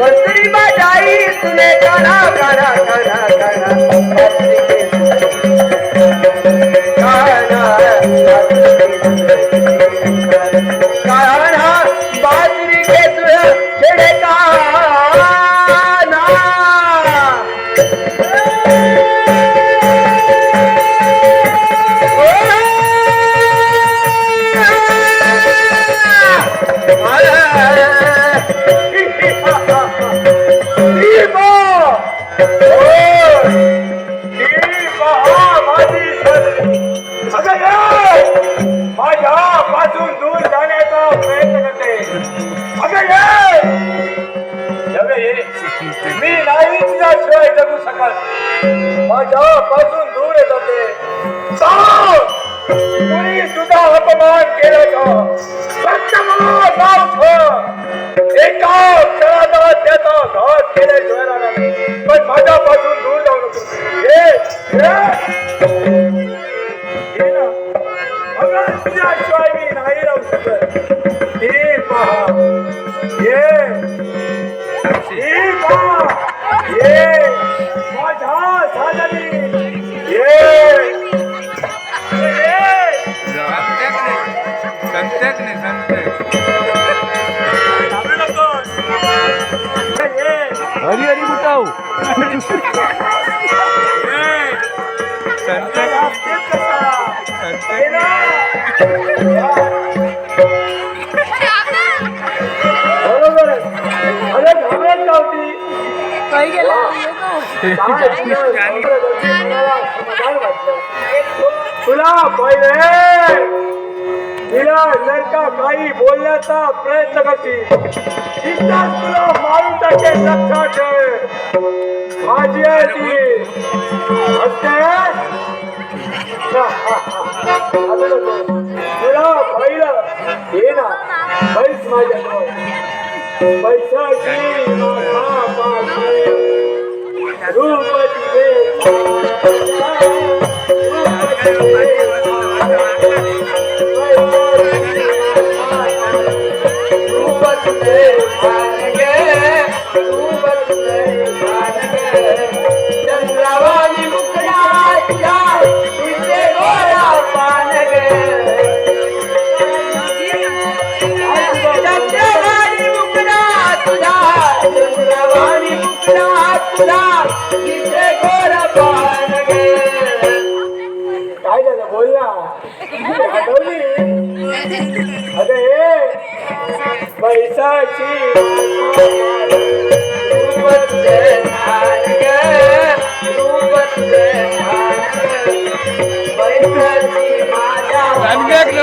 बसरी बाजाई सुने गाना गाना गाना। शिवाय जगू शकत माझ्या पासून दूर जाते. सांग कुणी तुझा अपमान केला का फक्त मला नाव एका क्षणाचा त्याचा घात केल्याशिवाय राहणार पण माझ्यापासून दूर जाऊ नको. ये हरी हरी ना बरोबर. अरे घाबरत का होती काही गेला तुला पहिले हिला जर का काही बोलण्याचा प्रयत्न करतील तिथंच तुला मारून टाके लक्षात ठेव माझी आहे ती हसते तुला पहिलं हे ना पैस माझ्याजवळ पैशाची माझा पाठे. பட்டு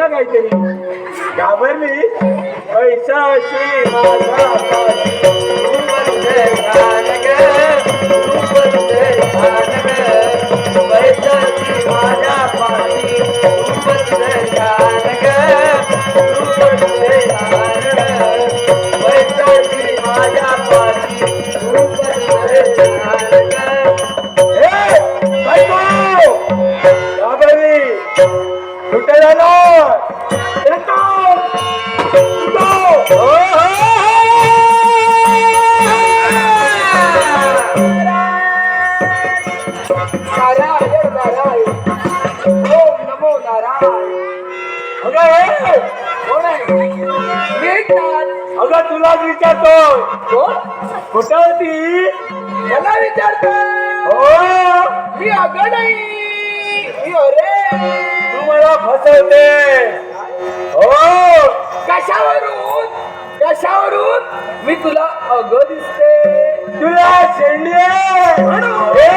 ना काहीतरी. घाबरली. पैसा पैसाशी माझा तुलाच विचारतोय. कोण कुठं होती? मला विचारतो हो. मी अगं नाही. मी अरे. तू मला फसवते. हो. कशावरून? कशावरून? मी तुला अगं दिसते. तुला शेंडी आहे. म्हणून. हे,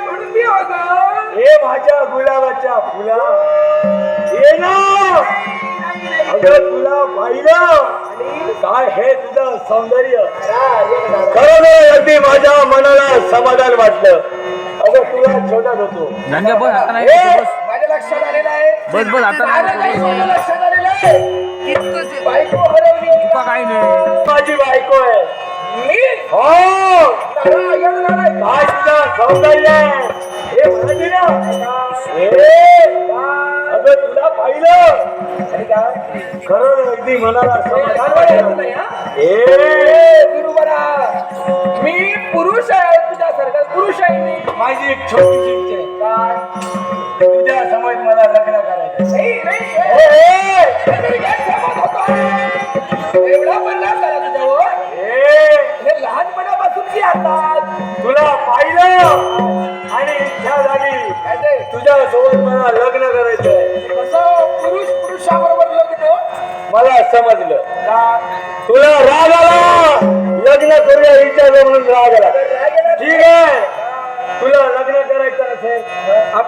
म्हणून मी अगं. हे माझ्या गुलाबाच्या फुला. ये ना. तुला पाहिलं? काय हे तुझं सौंदर्य? खरोखर अगदी माझ्या मनाला समाधान समजलं अगं तुला शोधत होतो. बस आता नाही बस. माझ्या लक्षात आलेलं आहे. बस बस आता सारं काही नाही माझ्या लक्षात आलेलं आहे. बायको हरवली. तुका काय नाही. माझी बायको आहे. मी? हो. काय तुझं सौंदर्य तुला पाहिलं? खरं अगदी मनाला समाधान वाटलं. हा? मी पुरुष आहे तुझ्यासारखा पुरुष आहे मी माझी एक छोटीशी इच्छा आहे काय? तुझ्या समोर मला लग्न करायचं नाही, नाही,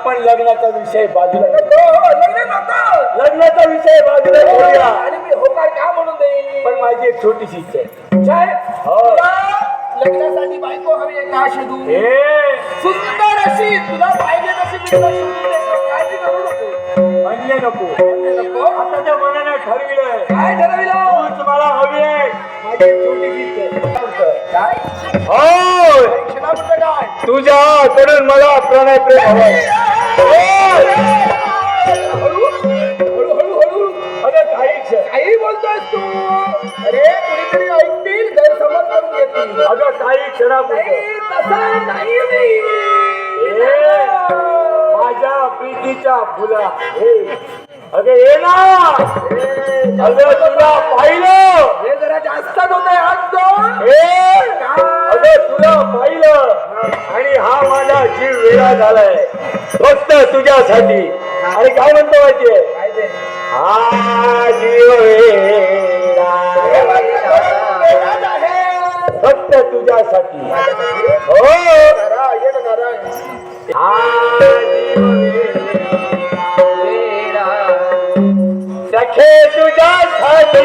आपण लग्नाचा विषय बाजूला हो, लग्न नको लग्नाचा विषय बाजूला करूया आणि मी होकार का म्हणून देईन? पण माझी एक छोटीशी इच्छा आहे. हो. लग्नासाठी बायको हवी आहे का ए. सुंदर अशी तुला पाहिजे तशी. काळजी करू नको. म्हणले नको. नको? आताच्या मनाने ठरविलंय. काय ठरविलं? तूच मला हवी आहे. माझी एक छोटीशी इच्छा आहे. काय? काय? तुझ्याकडून मला प्रणय प्रेम हवंय. काही तू अरे कुणीतरी ऐकतील गैरसमज करून घेतील अगं काही क्षणापुरतं तसं नाही मी. माझ्या प्रीतीच्या फुला हे अगं ये ना! अगं तुला पाहिलं! हे जरा जास्तच होतंय आज दोन ए अगं तुला पाहिलं! आणि हा माझा जीव वेगळा झालाय. फक्त तुझ्यासाठी. आणि काय म्हणतो माहितीये? हा जीव हे आहे. फक्त तुझ्यासाठी? हो. हा सखे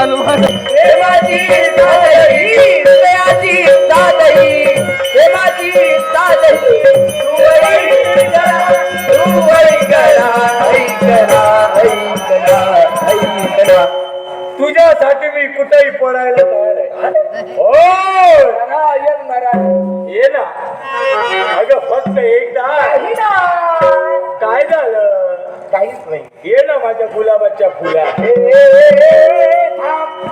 वचत तलवार तुझ्यासाठी मी कुठेही पडायला तयार आहे. हो? नारायण, नारायण. ये ना. अगं फक्त एकदा. नाही. ये ना माझ्या गुलाबाच्या फुला. ए, ए, ए, ए, थांब.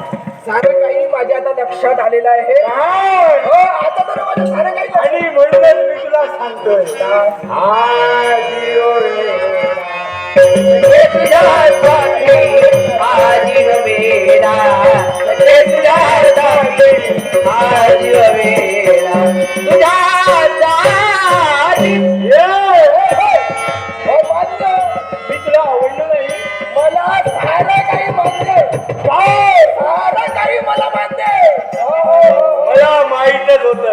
सारं काही माझ्या आता लक्षात आलेलं आहे. काय? हो आता तर माझं सारं काही लक्षात- आणि म्हणूनच मी तुला सांगतोय. जीव रे. ये. माहीतच होत.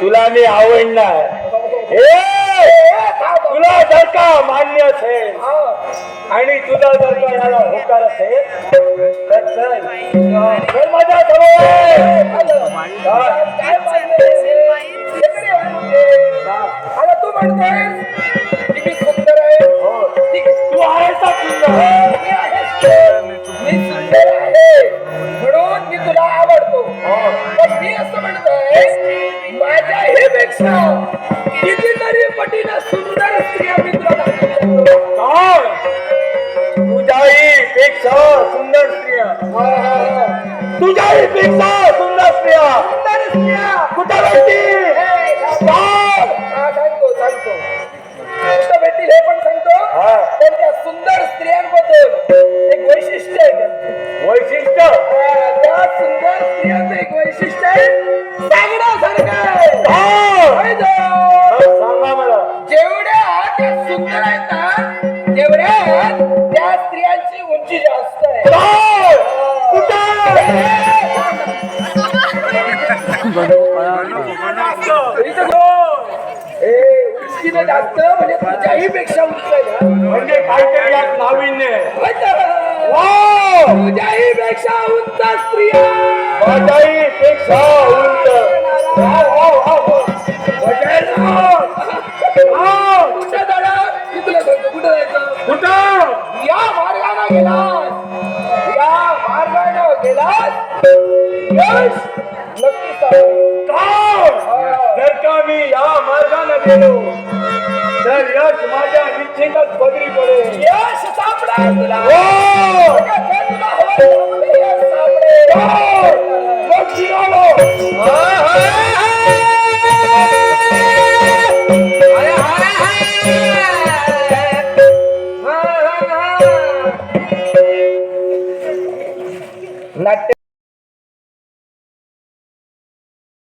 तुला मी आवडणार हे. तुला जर का मान्य असेल. आणि तुझा जर का याला होकार असेल. चल माझ्या जवळ. आता तू म्हणतोय कुठे भेटतील सांग. सांगतो सांगतो. कुठं भेटतील हे पण सांगतो. पण त्या सुंदर स्त्रियांबद्दल एक वैशिष्ट्य आहे. त्यांचं. वैशिष्ट्य त्या सुंदर स्त्रियांचं एक वैशिष्ट्य आहे. सांगण्यासारखं सांगा मला. जेवढ्या त्या सुंदर आहेत ना तेवढ्या त्या स्त्रियांची उंची जास्त आहे. जास्त म्हणजे तुझ्याही पेक्षा उंच आहे ना म्हणजे काहीतरी यात नाविन्य आहे. होय! तुझ्याही पेक्षा उंच स्त्रिया माझ्याही पेक्षा उंच निश्चितच पदरी पडेल. यश सापडेल तुला.